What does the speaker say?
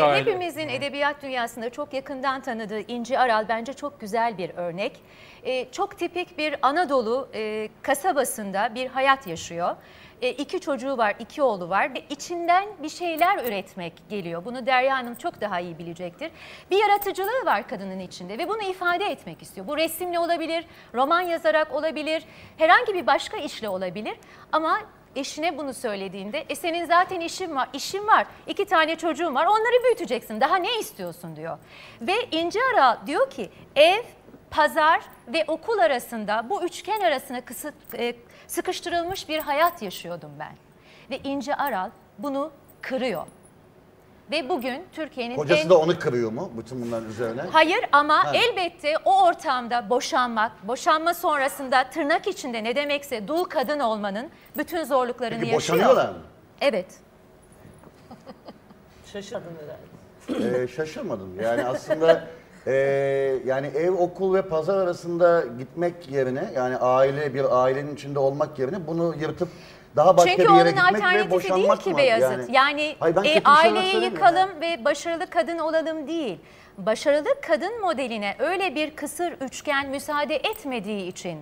aile. Hepimizin edebiyat dünyasında çok yakından tanıdığı İnci Aral bence çok güzel bir örnek. Ee, çok tipik bir Anadolu e, kasabasında bir hayat yaşıyor. E, iki çocuğu var, iki oğlu var ve içinden bir şeyler üretmek geliyor. Bunu Derya Hanım çok daha iyi bilecektir. Bir yaratıcılığı var kadının içinde ve bunu ifade etmek istiyor. Bu resimle olabilir, roman yazarak olabilir, herhangi bir başka işle olabilir ama eşine bunu söylediğinde e senin zaten işin var, işin var, iki tane çocuğun var onları büyüteceksin daha ne istiyorsun diyor. Ve İnci Aral diyor ki ev, pazar ve okul arasında bu üçgen arasına kısıt, e, sıkıştırılmış bir hayat yaşıyordum ben. Ve İnci Aral bunu kırıyor. Ve bugün Türkiye'nin Kocası en... da onu kırıyor mu bütün bunların üzerine? Hayır ama Ha. elbette o ortamda boşanmak, boşanma sonrasında tırnak içinde ne demekse dul kadın olmanın bütün zorluklarını Peki yaşıyor. boşanıyorlar mı? Evet. Şaşırdın herhalde. Ee, şaşırmadım. Yani aslında ee, yani ev, okul ve pazar arasında gitmek yerine yani aile bir ailenin içinde olmak yerine bunu yırtıp daha başka Çünkü bir onun yere gitmek ve alternatifi değil boşanmak ki mı? Beyazıt. Yani, Hayır, ben e, kötü bir şeyler aileyi söylemiyorum ya. yıkalım ve başarılı kadın olalım değil. Başarılı kadın modeline öyle bir kısır üçgen müsaade etmediği için